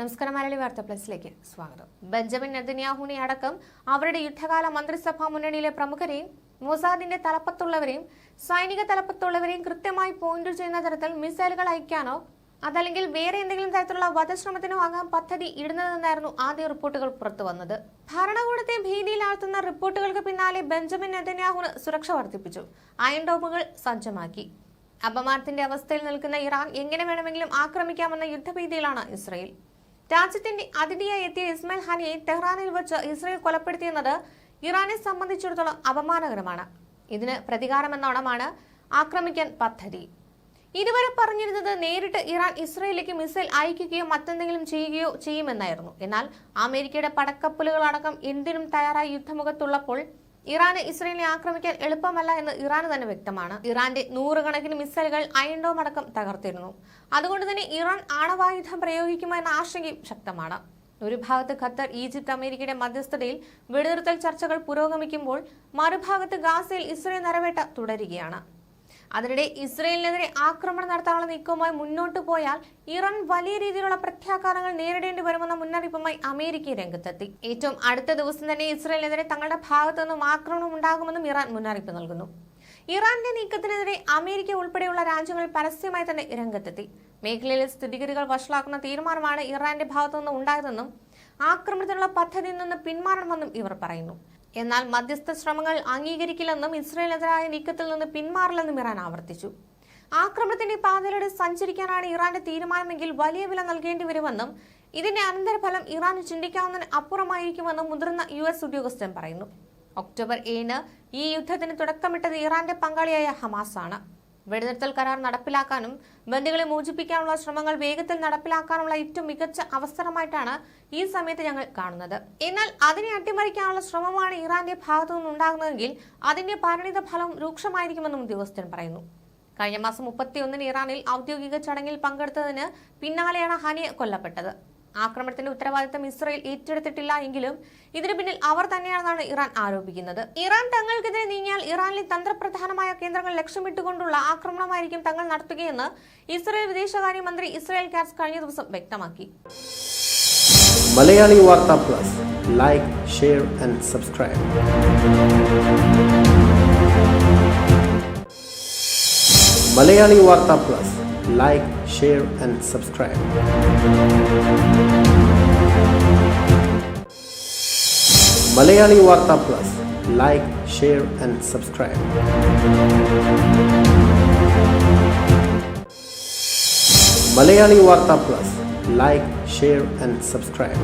നമസ്കാരം മലയാളി വാർത്ത പ്ലസിലേക്ക് സ്വാഗതം. ബെഞ്ചമിൻ നെതന്യാഹുനെ അടക്കം അവരുടെ യുദ്ധകാല മന്ത്രിസഭാ മുന്നണിയിലെ പ്രമുഖരെയും മൊസാദിന്റെ തലപ്പത്തുള്ളവരെയും സൈനിക തലപ്പത്തുള്ളവരെയും കൃത്യമായി പോയിന്റ് ചെയ്യുന്ന തരത്തിൽ മിസൈലുകൾ അയക്കാനോ അതല്ലെങ്കിൽ വേറെ എന്തെങ്കിലും തരത്തിലുള്ള വധശ്രമത്തിനോ ആകാൻ പദ്ധതി ഇടുന്നതെന്നായിരുന്നു ആദ്യ റിപ്പോർട്ടുകൾ പുറത്തു വന്നത്. ഭരണകൂടത്തെ ഭീതിയിലാഴ്ത്തുന്ന റിപ്പോർട്ടുകൾക്ക് പിന്നാലെ ബെഞ്ചമിൻ നെതന്യാഹുന് സുരക്ഷ വർദ്ധിപ്പിച്ചു. അയൺ ഡോമുകൾ സജ്ജമാക്കി. അപമാനത്തിന്റെ അവസ്ഥയിൽ നിൽക്കുന്ന ഇറാൻ എങ്ങനെ വേണമെങ്കിലും ആക്രമിക്കാമെന്ന യുദ്ധഭീതിയിലാണ് ഇസ്രയേൽ. രാജ്യത്തിന്റെ അതിഥിയായി എത്തിയ ഇസ്മായിൽ ഹാനിയെ ടെഹ്റാനിൽ വെച്ച് ഇസ്രയേൽ കൊലപ്പെടുത്തിയെന്നത് ഇറാനെ സംബന്ധിച്ചിടത്തോളം അപമാനകരമാണ്. ഇതിന് പ്രതികാരമെന്നോണമാണ് ആക്രമിക്കാൻ പദ്ധതി. ഇതുവരെ പറഞ്ഞിരുന്നത് നേരിട്ട് ഇറാൻ ഇസ്രയേലിലേക്ക് മിസൈൽ അയക്കുകയോ മറ്റെന്തെങ്കിലും ചെയ്യുകയോ ചെയ്യുമെന്നായിരുന്നു. എന്നാൽ അമേരിക്കയുടെ പടക്കപ്പലുകളടക്കം എന്തിനും തയ്യാറായി യുദ്ധമുഖത്തുള്ളപ്പോൾ ഇറാന് ഇസ്രയേലിനെ ആക്രമിക്കാൻ എളുപ്പമല്ല എന്ന് ഇറാന് തന്നെ വ്യക്തമാണ്. ഇറാന്റെ നൂറുകണക്കിന് മിസൈലുകൾ അയൻഡോം അടക്കം തകർത്തിരുന്നു. അതുകൊണ്ട് തന്നെ ഇറാൻ ആണവായുധം പ്രയോഗിക്കുമോ എന്ന ആശങ്കയും ശക്തമാണ്. ഒരു ഭാഗത്ത് ഖത്തർ ഈജിപ്ത് അമേരിക്കയുടെ മധ്യസ്ഥതയിൽ വെടിനിർത്തൽ ചർച്ചകൾ പുരോഗമിക്കുമ്പോൾ മറുഭാഗത്ത് ഗാസയിൽ ഇസ്രയേൽ നിറവേറ്റ തുടരുകയാണ്. അതിനിടെ ഇസ്രയേലിനെതിരെ ആക്രമണം നടത്താനുള്ള നീക്കവുമായി മുന്നോട്ടു പോയാൽ ഇറാൻ വലിയ രീതിയിലുള്ള പ്രത്യാഘാതങ്ങൾ നേരിടേണ്ടി വരുമെന്ന മുന്നറിയിപ്പുമായി അമേരിക്ക രംഗത്തെത്തി. ഏറ്റവും അടുത്ത ദിവസം തന്നെ ഇസ്രയേലിനെതിരെ തങ്ങളുടെ ഭാഗത്തു നിന്നും ആക്രമണം ഉണ്ടാകുമെന്നും ഇറാൻ മുന്നറിയിപ്പ് നൽകുന്നു. ഇറാന്റെ നീക്കത്തിനെതിരെ അമേരിക്ക ഉൾപ്പെടെയുള്ള രാജ്യങ്ങൾ പരസ്യമായി തന്നെ രംഗത്തെത്തി. മേഖലയിലെ സ്ഥിതിഗതികൾ വഷളാക്കുന്ന തീരുമാനമാണ് ഇറാന്റെ ഭാഗത്തുനിന്ന് ഉണ്ടായതെന്നും ആക്രമണത്തിനുള്ള പദ്ധതിയിൽ നിന്ന് പിന്മാറണമെന്നും ഇവർ പറയുന്നു. എന്നാൽ മധ്യസ്ഥ ശ്രമങ്ങൾ അംഗീകരിക്കില്ലെന്നും ഇസ്രയേലിനെതിരായ നീക്കത്തിൽ നിന്ന് പിന്മാറില്ലെന്നും ഇറാൻ ആവർത്തിച്ചു. ആക്രമണത്തിന്റെ പാതയിലൂടെ സഞ്ചരിക്കാനാണ് ഇറാന്റെ തീരുമാനമെങ്കിൽ വലിയ വില നൽകേണ്ടി വരുമെന്നും ഇതിന്റെ അനന്തരഫലം ഇറാന് ചിന്തിക്കാവുന്നതിന് അപ്പുറമായിരിക്കുമെന്നും മുതിർന്ന യു എസ് ഉദ്യോഗസ്ഥൻ പറയുന്നു. ഒക്ടോബർ ഏഴിന് ഈ യുദ്ധത്തിന് തുടക്കമിട്ടത് ഇറാന്റെ പങ്കാളിയായ ഹമാസാണ്. വെടിനിർത്തൽ കരാർ നടപ്പിലാക്കാനും ബന്ദികളെ മോചിപ്പിക്കാനുള്ള ശ്രമങ്ങൾ വേഗത്തിൽ നടപ്പിലാക്കാനുള്ള ഏറ്റവും മികച്ച അവസരമായിട്ടാണ് ഈ സമയത്ത് ഞങ്ങൾ കാണുന്നത്. എന്നാൽ അതിനെ അട്ടിമറിക്കാനുള്ള ശ്രമമാണ് ഇറാന്റെ ഭാഗത്തു നിന്നുണ്ടാകുന്നതെങ്കിൽ അതിന്റെ പരിണിത ഫലം രൂക്ഷമായിരിക്കുമെന്നും ഉദ്യോഗസ്ഥൻ പറയുന്നു. കഴിഞ്ഞ മാസം മുപ്പത്തിയൊന്നിന് ഇറാനിൽ ഔദ്യോഗിക ചടങ്ങിൽ പങ്കെടുത്തതിന് പിന്നാലെയാണ് ഹനിയ കൊല്ലപ്പെട്ടത്. ആക്രമണത്തിന്റെ ഉത്തരവാദിത്തം ഇസ്രയേൽ ഏറ്റെടുത്തിട്ടില്ല എങ്കിലും ഇതിനു പിന്നിൽ അവർ തന്നെയാണെന്നാണ് ഇറാൻ ആരോപിക്കുന്നത്. ഇറാൻ തങ്ങൾക്കെതിരെ നീങ്ങിയാൽ ഇറാനിലെ തന്ത്രപ്രധാനമായ കേന്ദ്രങ്ങൾ ലക്ഷ്യമിട്ടുകൊണ്ടുള്ള ആക്രമണമായിരിക്കും തങ്ങൾ നടത്തുകയെന്ന് ഇസ്രയേൽ വിദേശകാര്യമന്ത്രി ഇസ്രയേൽ കാറ്റ്സ് കഴിഞ്ഞ ദിവസം വ്യക്തമാക്കി. Malayali Vartha plus. Like share and subscribe Malayali Vartha plus. Like share and subscribe Malayali Vartha plus. Like share and subscribe Malayali Vartha plus. Like share and subscribe